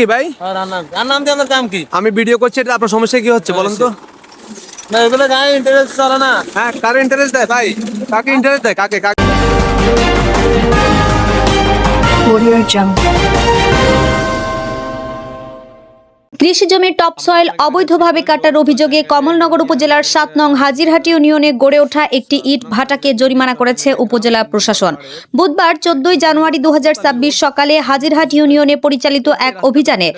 কি ভাই? নাম আর নাম দিয়ে আমার কাম কি? আমি ভিডিও করছি এটা আপনার সমস্যা কি হচ্ছে বলুন তো। না এগুলো গায়ে ইন্টারেস্ট চলে না। হ্যাঁ কার ইন্টারেস্ট দেয় ভাই? কাকে ইন্টারেস্ট দেয়? কাকে কাকে. কৃষি জমির টপ সয়েল অবৈধভাবে কাটার অভিযোগে কমলনগর উপজেলার সাত নং হাজিরহাটি ইউনিয়নে গড়ে ওঠা একটি ইট ভাটাকে জরিমানা করেছে উপজেলা প্রশাসন। বুধবার চোদ্দই জানুয়ারি দু হাজার ছাব্বিশ সকালে হাজিরহাট ইউনিয়নে পরিচালিত এক অভিযানে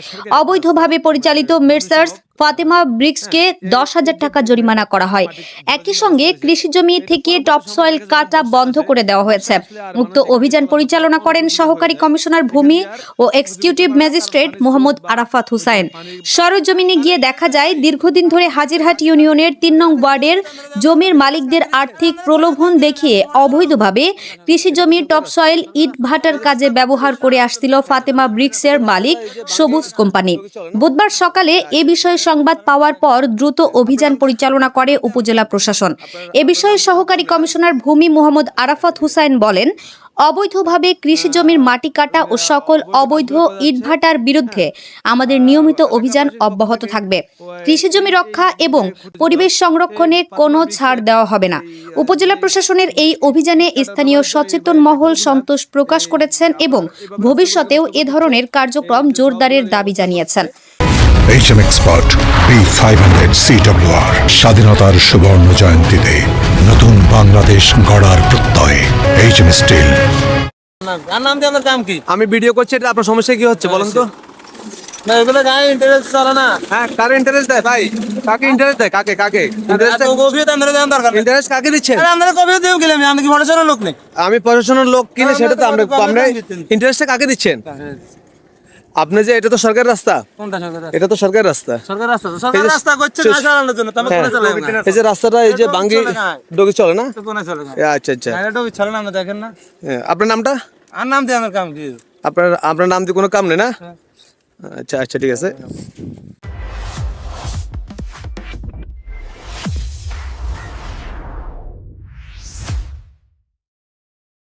অবৈধভাবে পরিচালিত মের্সার্স ফাতেমা ব্রিক্সকে দশ হাজার টাকা জরিমানা করা হয়। একই সঙ্গে কৃষি জমি থেকে টপ সয়েল কাটা বন্ধ করে দেওয়া হয়েছে। উক্ত অভিযান পরিচালনা করেন সহকারী কমিশনার ভূমি ও এক্সিকিউটিভ ম্যাজিস্ট্রেট মোহাম্মদ আরাফাত হুসাইন। সরজমিনে গিয়ে দেখা যায় দীর্ঘদিন ধরে হাজিরহাট ইউনিয়নের তিন নং ওয়ার্ডের জমির মালিকদের আর্থিক প্রলোভন দেখিয়ে অবৈধভাবে কৃষি জমির টপ সয়েল ইট ভাটার কাজে ব্যবহার করে আসছিল ফাতেমা ব্রিক্সের মালিক সবুজ কোম্পানি। বুধবার সকালে এ বিষয়ে সংবাদ পাওয়ার পর দ্রুত অভিযান পরিচালনা করে উপজেলা প্রশাসন। এ বিষয়ে সহকারী কমিশনার ভূমি মোহাম্মদ আরাফাত হুসাইন বলেন, অবৈধভাবে কৃষি জমির মাটি কাটা ও সকল অবৈধ ইটভাটার বিরুদ্ধে আমাদের নিয়মিত অভিযান অব্যাহত থাকবে। কৃষি জমি রক্ষা এবং পরিবেশ সংরক্ষণে কোনো ছাড় দেওয়া হবে না। উপজেলা প্রশাসনের এই অভিযানে স্থানীয় সচেতন মহল সন্তোষ প্রকাশ করেছেন এবং ভবিষ্যতেও এ ধরনের কার্যক্রম জোরদারের দাবি জানিয়েছেন। HM expert B five hundred CWR স্বাধীনতার সুবর্ণ জয়ন্তীতে নতুন বাংলাদেশ গড়ার প্রত্যয়। এইচএম স্টিল নাম- আর নাম দিয়ে কাম কি? আমি ভিডিও করছি এটা আপনার সমস্যা কি হচ্ছে বলুন তো। না এগুলো গায়ে ইন্টারেস্ট চলে না। হ্যাঁ কার ইন্টারেস্ট দেয় ভাই? কাকে ইন্টারেস্ট দেয়? কাকে কাকে? ইন্টারেস্ট কাকে দিচ্ছেন? আমরা কবে দেব গেলাম আমি কি ভরসার লোক নেই? আমি প্রশাসনের লোক কিনে সেটা তো আমরা। ইন্টারেস্টটা কাকে দিচ্ছেন? আপনি যে এটা তো সরকার রাস্তা। এটা তো সরকারি রাস্তা। সরকার রাস্তা সরকার করছে না চালানোর জন্য তুমি হ্যাঁ। কোনে এই যে রাস্তাটা এই যে বাঙ্গি চলে না। চলে না? কোনে চলে আচ্ছা আচ্ছা। না, এটা চলে না আমরা দেখেন না। হ্যাঁ, আপনার নামটা? আর নাম দিয়ে আমার কাম কি? আপনার আপনার নাম দিয়ে কোনো কাম নেই না? আচ্ছা আচ্ছা ঠিক আছে।